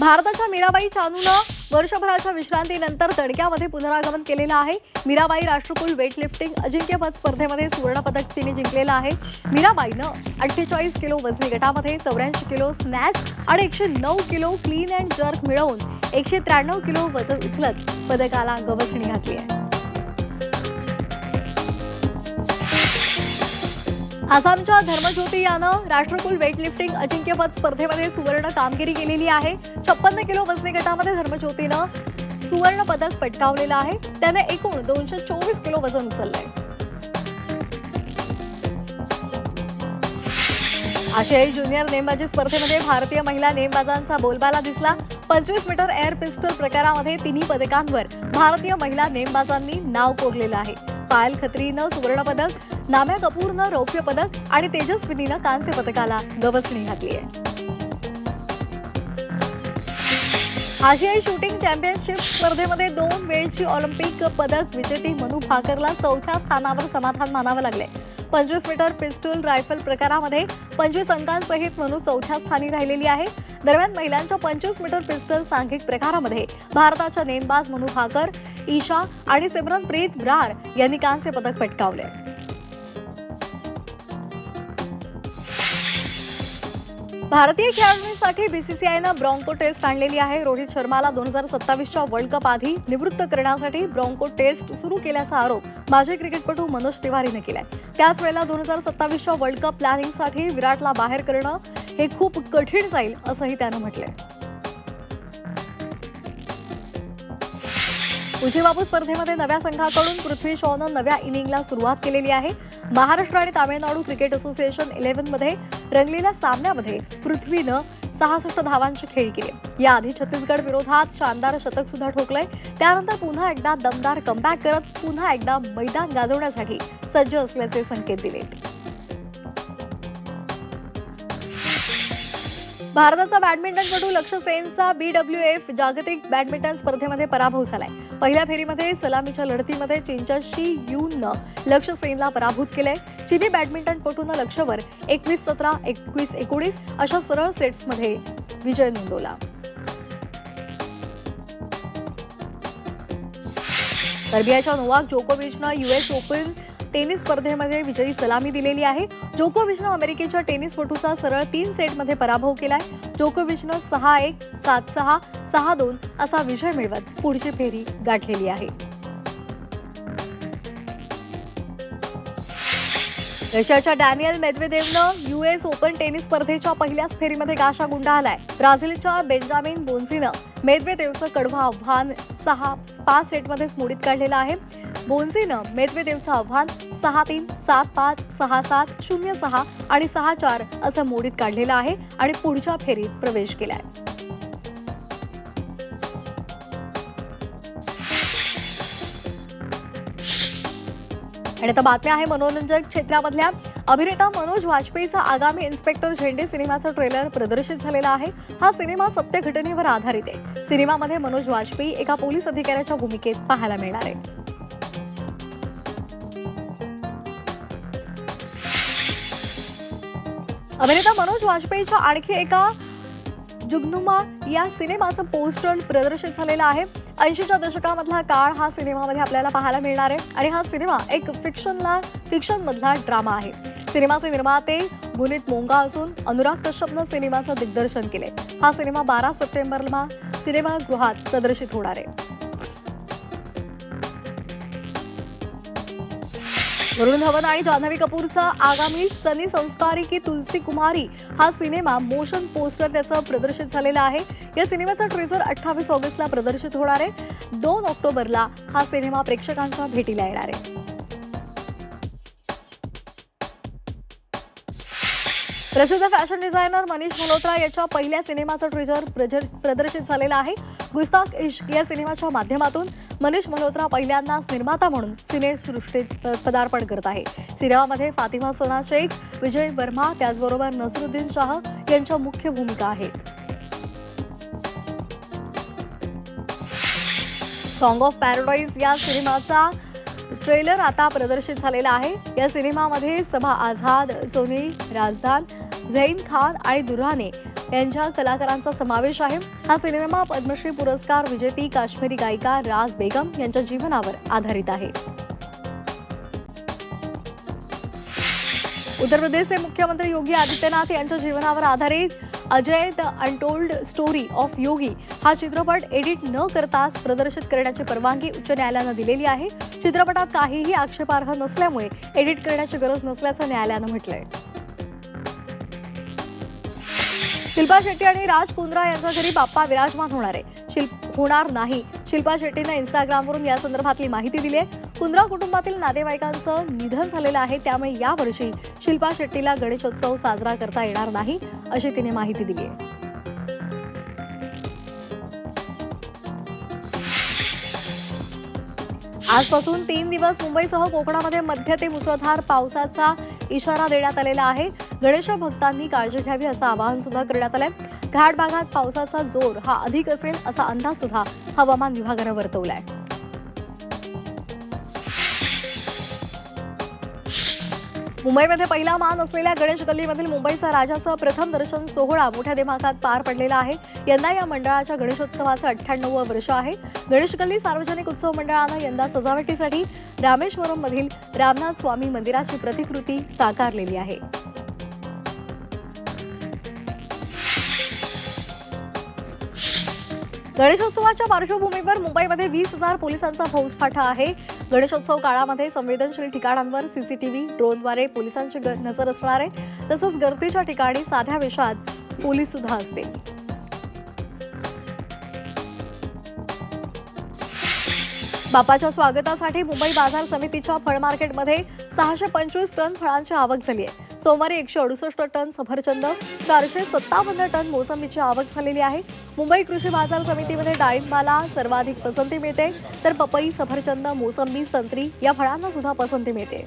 भारताच्या मीराबाई चानूनं वर्षभराच्या विश्रांतीनंतर तडक्यामध्ये पुनरागमन केलेलं आहे. मीराबाई राष्ट्रकुल वेटलिफ्टिंग अजिंक्यपद स्पर्धेमध्ये सुवर्णपदक तिने जिंकलेलं आहे. मीराबाईनं अठ्ठेचाळीस किलो वजनी गटामध्ये चौऱ्याऐंशी किलो स्नॅच आणि एकशे नऊ किलो क्लीन अँड जर्क मिळवून एकशे त्र्याण्णव किलो वजन उचलत पदकाला गवसणी घातली आहे. आसामच्या धर्मज्योती यानं राष्ट्रकुल वेटलिफ्टिंग अजिंक्यपद स्पर्धेमध्ये सुवर्ण कामगिरी केलेली आहे. छप्पन्न किलो वजनी गटामध्ये धर्मज्योतीनं सुवर्ण पदक पटकावलेलं आहे. त्याने एकूण दोनशे चोवीस किलो वजन उचललंय. आशियाई ज्युनियर नेमबाजी स्पर्धेमध्ये भारतीय महिला नेमबाजांचा बोलबाला दिसला. पंचवीस मीटर एअर पिस्टल प्रकारामध्ये तिन्ही पदकांवर भारतीय महिला नेमबाजांनी नाव कोरलेलं आहे. पायल खत्रीनं सुवर्णपदक नाम्या कपूरनं रौप्य पदक आणि तेजस्विनीनं कांस्य पदकाला गवसणी घातली आहे. आशियाई शूटिंग चॅम्पियनशिप स्पर्धेमध्ये दोन वेळची ऑलिम्पिक पदक विजेती मनू भाकरला चौथ्या स्थानावर समाधान मानावं लागले. पंचवीस मीटर पिस्टल रायफल प्रकारामध्ये पंचवीस अंकांसहित मनू चौथ्या स्थानी राहिलेली आहे. दरम्यान महिलांच्या पंचवीस मीटर पिस्टल सांघिक प्रकारामध्ये भारताच्या नेमबाज मनू भाकर ईशा आणि सिमरनप्रीत ब्रार यांनी कांस्य पदक पटकावले भारतीय खेळाडूंसाठी बीसीसीआयनं ब्रॉन्को टेस्ट आणलेली आहे. रोहित शर्माला दोन हजार सत्तावीसच्या वर्ल्ड कप आधी निवृत्त करण्यासाठी ब्रॉन्को टेस्ट सुरू केल्याचा आरोप माजी क्रिकेटपटू मनोज तिवारीने केलाय. त्याच वेळेला दोन हजार सत्तावीसच्या वर्ल्ड कप प्लॅनिंगसाठी विराटला बाहेर करणं हे खूप कठीण जाईल असंही त्यानं म्हटलंय. उजीबाबू स्पर्धेमध्ये नव्या संघाकडून पृथ्वी शॉनं नव्या इनिंगला सुरुवात केलेली आहे. महाराष्ट्र आणि तामिळनाडू क्रिकेट असोसिएशन इलेव्हनमध्ये रंगलेल्या सामन्यामध्ये पृथ्वीनं सहासष्ट धावांची खेळी केली. याआधी छत्तीसगड विरोधात शानदार शतक सुद्धा ठोकलंय. त्यानंतर पुन्हा एकदा दमदार कमबॅक करत पुन्हा एकदा मैदान गाजवण्यासाठी सज्ज असल्याचे संकेत दिले भारताचा बॅडमिंटनपटू लक्ष्य सेनचा बीडब्ल्यू एफ जागतिक बॅडमिंटन स्पर्धेमध्ये पराभव झालाय. पहिल्या फेरीमध्ये सलामीच्या लढतीमध्ये चीनच्या शी यूननं लक्ष्य सेनला पराभूत केलंय. चिनी बॅडमिंटनपटूनं लक्ष्यवर एकवीस सतरा एकवीस एकोणीस अशा सरळ सेट्समध्ये विजय नोंदवला. सर्बियाच्या नोवाक जोकोविचनं युएस ओपन टेनिस स्पर्धेमध्ये विजयी सलामी दिलेली आहे. जोकोविचनं अमेरिकेच्या टेनिसपटूचा सरळ तीन सेटमध्ये पराभव केलाय. जोकोविचनं सहा एक सात सहा सहा दोन असा विजय मिळवत पुढची फेरी गाठलेली आहे. रशियाच्या डॅनियल मेदवेदेवनं युएस ओपन टेनिस स्पर्धेच्या पहिल्याच फेरीमध्ये गाशा गुंडाळलाय. ब्राझीलच्या बेंजामिन बोन्झीनं मेदवेदेवचं कडवं आव्हान सहा पाच सेटमध्येच मोडीत काढलेलं आहे. बोन्झीनं मेदवेदेवचं आव्हान सहा तीन सात पाच सहा सात शून्य सहा आणि सहा चार असं मोडीत काढलेलं आहे आणि पुढच्या फेरीत प्रवेश केलाय. आणि आता बातम्या आहे मनोरंजन क्षेत्रामधल्या. अभिनेता मनोज वाजपेयीचा आगामी इन्स्पेक्टर झेंडे सिनेमाचा ट्रेलर प्रदर्शित झालेला आहे. हा सिनेमा सत्य घटनेवर आधारित आहे. सिनेमामध्ये मनोज वाजपेयी एका पोलीस अधिकाऱ्याच्या भूमिकेत पाहायला मिळणार आहे. अभिनेता मनोज वाजपेयीच्या आणखी एका जुगनुमा या सिनेमाचं पोस्टर प्रदर्शित झालेलं आहे. ऐंशीच्या दशकामधला काळ हा सिनेमामध्ये आपल्याला पाहायला मिळणार आहे. आणि हा सिनेमा एक फिक्शनला फिक्शनमधला ड्रामा आहे. सिनेमाचे निर्माते गुणित मोंगा असून अनुराग कश्यपनं सिनेमाचं दिग्दर्शन केले हा सिनेमा बारा सप्टेंबरला सिनेमागृहात प्रदर्शित होणार आहे. वरुण धवन आणि जान्हवी कपूरचा आगामी सनी संस्कारी की तुलसी कुमारी हा सिनेमा मोशन पोस्टर त्याचं प्रदर्शित झालेला आहे. या सिनेमाचा ट्रेझर अठ्ठावीस ऑगस्टला प्रदर्शित होणार आहे. दोन ऑक्टोबरला हा सिनेमा प्रेक्षकांच्या भेटीला येणार आहे. प्रसिद्ध फॅशन डिझायनर मनीष मल्होत्रा याच्या पहिल्या सिनेमाचं ट्रेझर प्रजर- प्रदर्शित झालेलं आहे. गुस्ताख इश्क या सिनेमाच्या माध्यमातून मनीष मल्होत्रा पहिल्यांदाच निर्माता म्हणून सिनेसृष्टीत पदार्पण करत आहे. सिनेमामध्ये फातिमा सना शेख विजय वर्मा त्याचबरोबर नसरुद्दीन शाह यांच्या मुख्य भूमिका आहेत. सॉन्ग ऑफ पॅराडाईज या सिनेमाचा ट्रेलर आता प्रदर्शित झालेला आहे. या सिनेमामध्ये सभा आझाद सोनी राजदान झैन खान आणि दुर्हाने यांच्या कलाकारांचा समावेश आहे. हा सिनेमा पद्मश्री पुरस्कार विजेती काश्मीरी गायिका राज बेगम यांच्या जीवनावर आधारित आहे. उत्तर प्रदेशचे मुख्यमंत्री योगी आदित्यनाथ यांच्या जीवनावर आधारित Ajay the untold story of Yogi हा चित्रपट एडिट न करताच प्रदर्शित करण्याची परवानगी उच्च न्यायालयानं दिलेली आहे. चित्रपटात काहीही आक्षेपार्ह नसल्यामुळे एडिट करण्याची गरज नसल्याचं न्यायालयानं म्हटलंय. शिल्पा शेट्टी आणि राज कुंद्रा यांच्या घरी बाप्पा विराजमान होणार आहे शिल्प होणार नाही. शिल्पा शेट्टीनं इंस्टाग्रामवरून या संदर्भातली माहिती दिली आहे. कुंद्रा कुटुंबातील नातेवाईकांचं निधन झालेलं आहे त्यामुळे यावर्षी शिल्पा शेट्टीला गणेशोत्सव साजरा करता येणार नाही अशी तिने माहिती दिली आहे. आजपासून तीन दिवस मुंबईसह कोकणामध्ये मध्य ते मुसळधार पावसाचा इशारा देण्यात आलेला आहे. गणेश भक्तांनी काळजी घ्यावी असं आवाहन सुद्धा करण्यात आलंय. घाट भागात पावसाचा जोर हा अधिक असेल असा अंदाज सुद्धा हवामान विभागानं वर्तवलाय. मुंबईमध्ये पहिला मान असलेल्या गणेश गल्लीमधील मुंबईचा राजाचा प्रथम दर्शन सोहळा मोठ्या दिमाखात पार पडलेला आहे. यंदा या मंडळाच्या गणेशोत्सवाचं अठ्ठ्याण्णव वर्ष आहे. गणेश गल्ली सार्वजनिक उत्सव मंडळानं यंदा सजावटीसाठी रामेश्वरम मधील रामनाथ स्वामी मंदिराची प्रतिकृती साकारलेली आहे. गणेशोत्सवाच्या पार्श्वभूमीवर मुंबईमध्ये वीस हजार पोलिसांचा फौजफाटा आहे. गणेशोत्सव काळामध्ये संवेदनशील ठिकाणांवर सीसीटीव्ही ड्रोनद्वारे पोलिसांची ग- नजर असणार आहे. तसंच गर्दीच्या ठिकाणी साध्या वेशात पोलीस सुद्धा असतील. बापाच्या स्वागतासाठी मुंबई बाजार समितीच्या फळ मार्केटमध्ये सहाशे पंचवीस टन फळांची आवक झाली आहे. सोमवारी एकशे अडुसष्ट टन सफरचंद चारशे सत्तावन्न टन मोसंबीची आवक झालेली आहे. मुंबई कृषी बाजार समितीमध्ये डाळिंबाला सर्वाधिक पसंती मिळते. तर पपई सफरचंद मोसंबी संत्री या फळांना सुद्धा पसंती मिळते.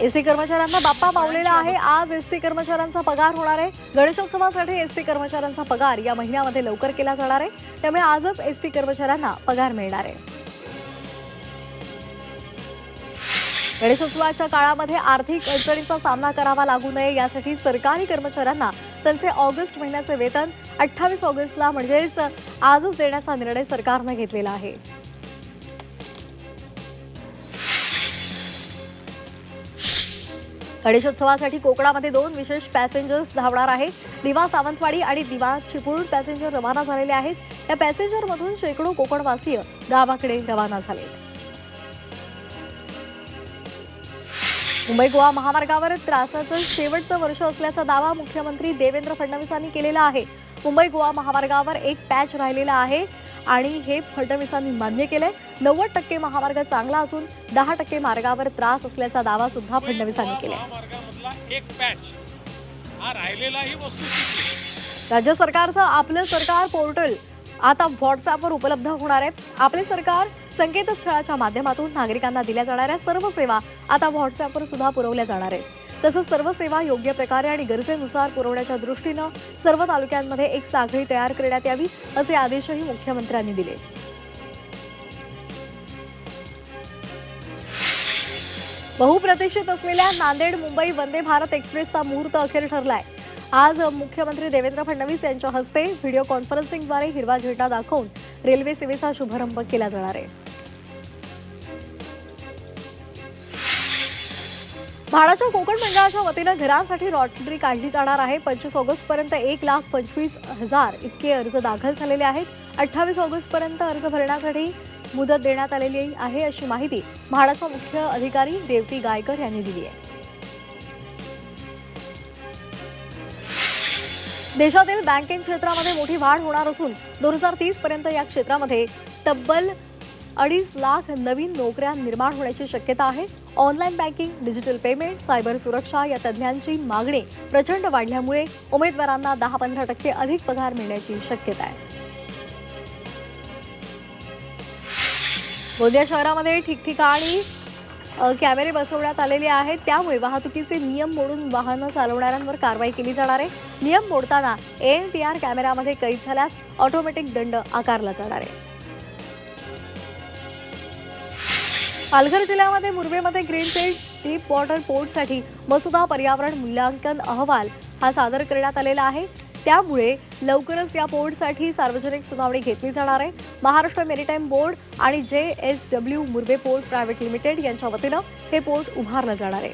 एसटी कर्मचाऱ्यांना बाप्पा मावलेला आहे. आज एस टी कर्मचाऱ्यांचा पगार होणार आहे. गणेशोत्सवासाठी एसटी कर्मचाऱ्यांचा पगार या महिन्यामध्ये लवकर केला जाणार आहे. त्यामुळे आजच एसटी कर्मचाऱ्यांना पगार मिळणार आहे. गणेशोत्सवाच्या काळामध्ये आर्थिक अडचणींचा सामना करावा लागू नये. यासाठी सरकारी कर्मचाऱ्यांना त्यांचे ऑगस्ट महिन्याचे वेतन अठ्ठावीस ऑगस्टला म्हणजेच आजच देण्याचा निर्णय सरकारनं घेतलेला आहे. गणेशोत्सवासाठी कोकणामध्ये दोन विशेष पॅसेंजर्स धावणार आहे दिवा सावंतवाडी आणि दिवा चिपळूण पॅसेंजर रवाना झालेले आहेत. या पॅसेंजरमधून शेकडो कोकणवासीय गावाकडे रवाना झाले. मुंबई गोवा महामार्गावर त्रासाचं शेवटचं वर्ष असल्याचा दावा मुख्यमंत्री देवेंद्र फडणवीसांनी केलेला आहे. मुंबई गोवा महामार्गावर एक पॅच राहिलेला आहे. आणि हे फडणवीसांनी मान्य केलंय. नव्वद टक्के महामार्ग चांगला असून दहा टक्के मार्गावर त्रास असल्याचा दावा सुद्धा फडणवीसांनी केलाय. वस्तुस्थिती राज्य सरकारचं आपलं सरकार पोर्टल आता व्हॉट्सअपवर उपलब्ध होणार आहे. आपले सरकार संकेतस्थळाच्या माध्यमातून नागरिकांना दिल्या जाणाऱ्या सर्व सेवा आता व्हॉट्सअपवर सुद्धा पुरवल्या जाणार आहेत. तसंच सर्व सेवा योग्य प्रकारे आणि गरजेनुसार पुरवण्याच्या दृष्टीनं सर्व तालुक्यांमध्ये एक साखळी तयार करण्यात यावी असे आदेशही मुख्यमंत्र्यांनी दिले. बहुप्रतीक्षित असलेल्या नांदेड मुंबई वंदे भारत एक्सप्रेसचा मुहूर्त अखेर ठरलाय. आज मुख्यमंत्री देवेंद्र फडणवीस यांच्या हस्ते व्हिडिओ कॉन्फरन्सिंगद्वारे हिरवा झेंडा दाखवून रेल्वे सेवेचा शुभारंभ केला जाणार आहे. म्हाडाच्या कोकण मंडळाच्या वतीनं घरांसाठी लॉटरी काढली जाणार आहे. पंचवीस ऑगस्ट पर्यंत एक लाख पंचवीस हजार इतके अर्ज दाखल झालेले आहेत. अठ्ठावीस ऑगस्ट पर्यंत अर्ज भरण्यासाठी मुदत देण्यात आलेली आहे अशी माहिती म्हाडाच्या मुख्य अधिकारी देवती गायकर यांनी दिली आहे. देशातील बँकिंग क्षेत्रामध्ये मोठी वाढ होणार असून दोन हजार तीस पर्यंत या क्षेत्रामध्ये तब्बल अडीच लाख नवीन नोकऱ्या निर्माण होण्याची शक्यता आहे. Online banking digital payment cyber सुरक्षा या तज्ज्ञांची मागणी प्रचंड वाढल्यामुळे उमेदवारांना दहा पंधरा टक्के अधिक पगार मिळण्याची शक्यता आहे. गोंदिया शहरामध्ये ठिकठिकाणी कॅमेरे बसवण्यात आलेले आहेत. त्यामुळे वाहतुकीचे नियम मोडून वाहनं चालवणाऱ्यांवर कारवाई केली जाणार आहे. नियम मोडताना एन पी आर कॅमेऱ्यामध्ये कैद झाल्यास ऑटोमॅटिक दंड आकारला जाणार आहे. पालघर जिल्ह्यामध्ये मुरबेमध्ये ग्रीनफील्ड डीप वॉटर पोर्टसाठी मसुदा पर्यावरण मूल्यांकन अहवाल हा सादर करण्यात आलेला आहे. त्यामुळे लवकरच या पोर्टसाठी सार्वजनिक सुनावणी घेतली जाणार आहे. महाराष्ट्र मेरीटाईम बोर्ड आणि J S W Murve port private limited यांच्या वतीनं हे पोर्ट उभारलं जाणार आहे.